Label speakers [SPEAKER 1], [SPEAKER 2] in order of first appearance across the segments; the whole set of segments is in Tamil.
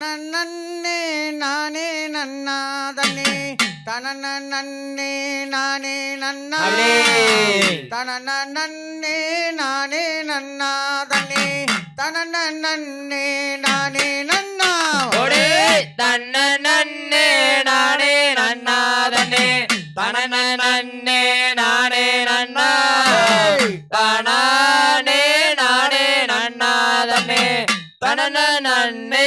[SPEAKER 1] நன்னே நானே நன்னாதனே தன நன்னே நானே
[SPEAKER 2] நன்னாதே
[SPEAKER 1] தன நன்னே நானே நன்னாதனே தன நன்னே நானே நன்னா.
[SPEAKER 2] ஒடே தன்ன நன்னே நானே நன்னாதனே தன நன்னே நானே நன்னா. தனானே நானே நன்னாதனே தன நன்னே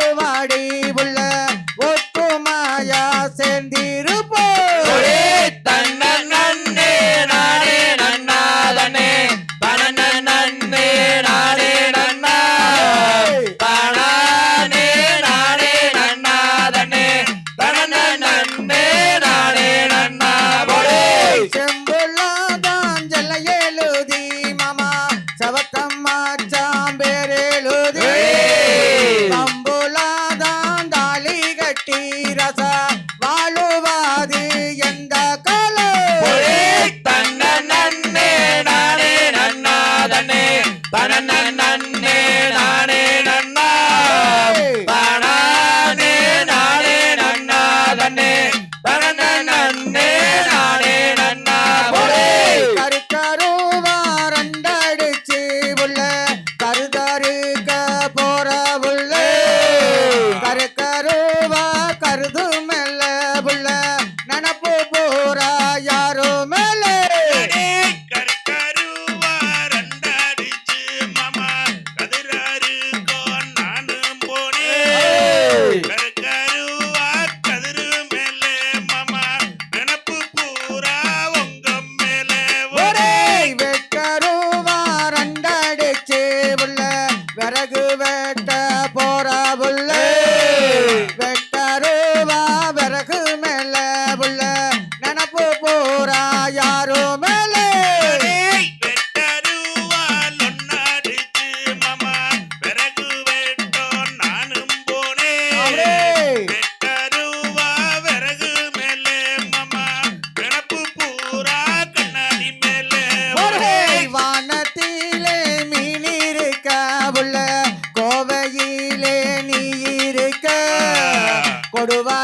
[SPEAKER 1] தீரச வாழுவாது எந்த
[SPEAKER 2] கலை? தன்ன நன்னே நானே நன்னாதனே தன நன்னே நானே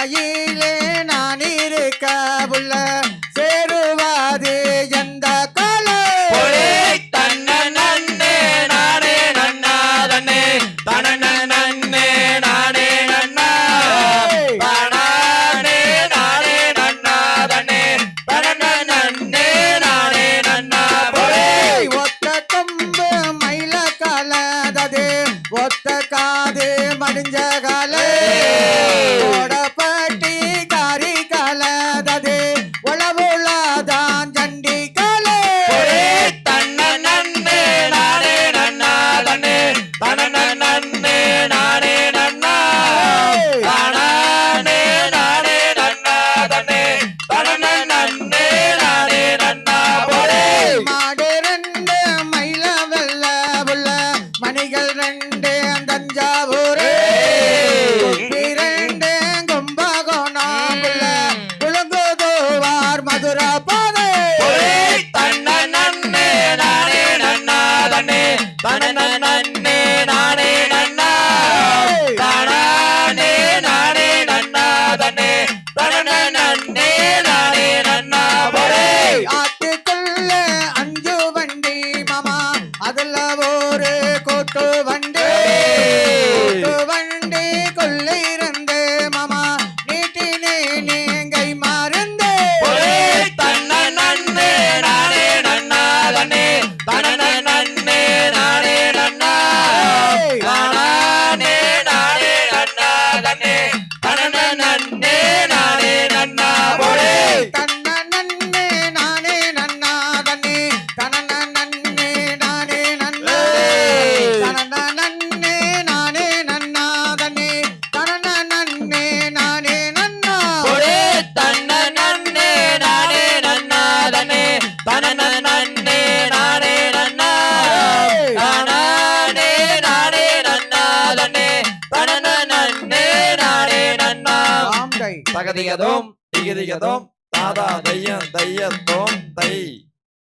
[SPEAKER 2] பாதையிலே நான்
[SPEAKER 1] இருக்க உள்ள சேருவாது எந்த கொலை?
[SPEAKER 2] தன்ன நன்னே நானே நன்னா தன்னே. தன நன்னே நானே நன்னா. பணானே நானே நன்னா தன்னே. தன நன்னே ஒத்த காது மடிஞ்ச கண்ணே. தகதிகதோம் திகிதிகதோம் தாதா தையம் தையத்தோம் தை.